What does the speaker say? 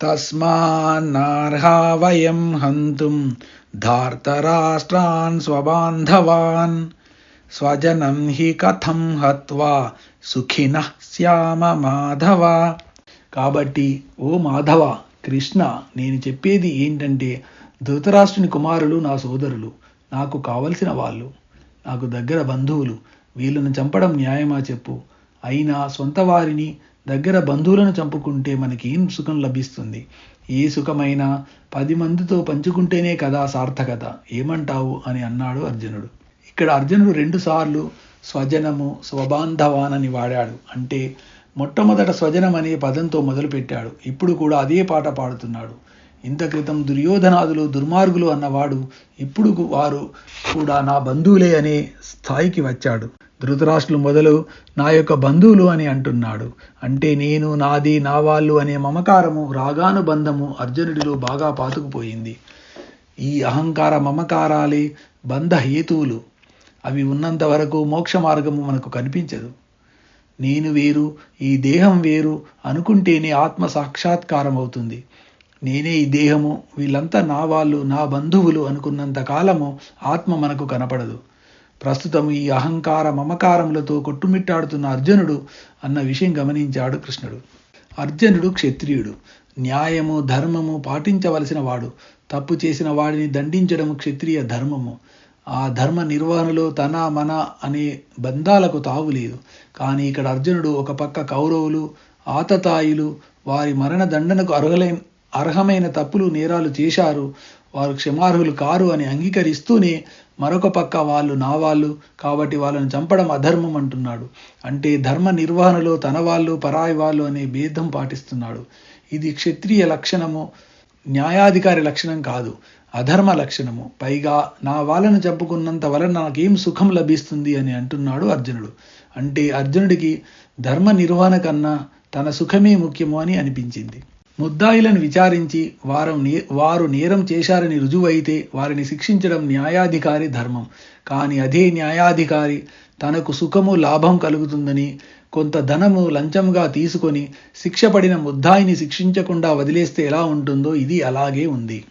తస్మాన్నార్హా వయం హంతుం ధార్తరాష్ట్రాన్ స్వబాంధవాన్ స్వజనం హి కథం హత్వా సుఖిన శ్యామ మాధవ కాబట్టి ఓ మాధవ కృష్ణ నేను చెప్పేది ఏంటంటే ధృతరాష్ట్రుని కుమారులు నా సోదరులు నాకు కావలసిన వాళ్ళు నాకు దగ్గర బంధువులు వీళ్ళను చంపడం న్యాయమా చెప్పు. అయినా సొంత వారిని దగ్గర బంధువులను చంపుకుంటే మనకేం సుఖం లభిస్తుంది? ఏ సుఖమైనా పది మందితో పంచుకుంటేనే కదా సార్థకత. ఏమంటావు? అని అన్నాడు అర్జునుడు. ఇక్కడ అర్జునుడు రెండుసార్లు స్వజనము స్వబాంధవానని వాడాడు. అంటే మొట్టమొదట స్వజనం అనే పదంతో మొదలుపెట్టాడు. ఇప్పుడు కూడా అదే పాట పాడుతున్నాడు. ఇంత క్రితం దుర్యోధనాదులు దుర్మార్గులు అన్నవాడు ఇప్పుడు వారు కూడా నా బంధువులే అనే స్థాయికి వచ్చాడు. ధృతరాష్ట్రులు మొదలు నా యొక్క బంధువులు అని అంటున్నాడు. అంటే నేను నాది నా వాళ్ళు అనే మమకారము రాగానుబంధము అర్జునుడిలో బాగా పాతుకుపోయింది. ఈ అహంకార మమకారాలే బంధ హేతువులు. అవి ఉన్నంత వరకు మోక్ష మార్గము మనకు కనిపించదు. నేను వేరు ఈ దేహం వేరు అనుకుంటేనే ఆత్మ సాక్షాత్కారం అవుతుంది. నేనే ఈ దేహము వీళ్ళంతా నా వాళ్ళు నా బంధువులు అనుకున్నంత కాలము ఆత్మ మనకు కనపడదు. ప్రస్తుతం ఈ అహంకార మమకారములతో కొట్టుమిట్టాడుతున్న అర్జునుడు అన్న విషయం గమనించాడు కృష్ణుడు. అర్జునుడు క్షత్రియుడు. న్యాయము ధర్మము పాటించవలసిన వాడు. తప్పు చేసిన వాడిని దండించడం క్షత్రియ ధర్మము. ఆ ధర్మ నిర్వహణలో తన మన అనే బంధాలకు తావు లేదు. కానీ ఇక్కడ అర్జునుడు ఒక పక్క కౌరవులు ఆతతాయిలు వారి మరణ దండనకు అర్హులైన అర్హమైన తప్పులు నేరాలు చేశారు. వారు క్షమార్హులు కారు అని అంగీకరిస్తూనే మరొక పక్క వాళ్ళు నా వాళ్ళు కాబట్టి వాళ్ళని చంపడం అధర్మం అంటున్నాడు. అంటే ధర్మ నిర్వహణలో తన వాళ్ళు పరాయి వాళ్ళు అనే భేదం పాటిస్తున్నాడు. ఇది క్షత్రియ లక్షణము న్యాయాధికారి లక్షణం కాదు అధర్మ లక్షణము. పైగా నా వాళ్ళను చెప్పుకున్నంత వలన నాకేం సుఖం లభిస్తుంది అని అంటున్నాడు అర్జునుడు. అంటే అర్జునుడికి ధర్మ నిర్వహణ కన్నా తన సుఖమే ముఖ్యము అని అనిపించింది. ముద్దాయిలను విచారించి వారు నే వారు నేరం చేశారని రుజువైతే వారిని శిక్షించడం న్యాయాధికారి ధర్మం. కానీ అదే న్యాయాధికారి తనకు సుఖము లాభం కలుగుతుందని కొంత ధనము లంచంగా తీసుకొని శిక్ష పడిన ముద్దాయిని శిక్షించకుండా వదిలేస్తే ఎలా ఉంటుందో ఇది అలాగే ఉంది.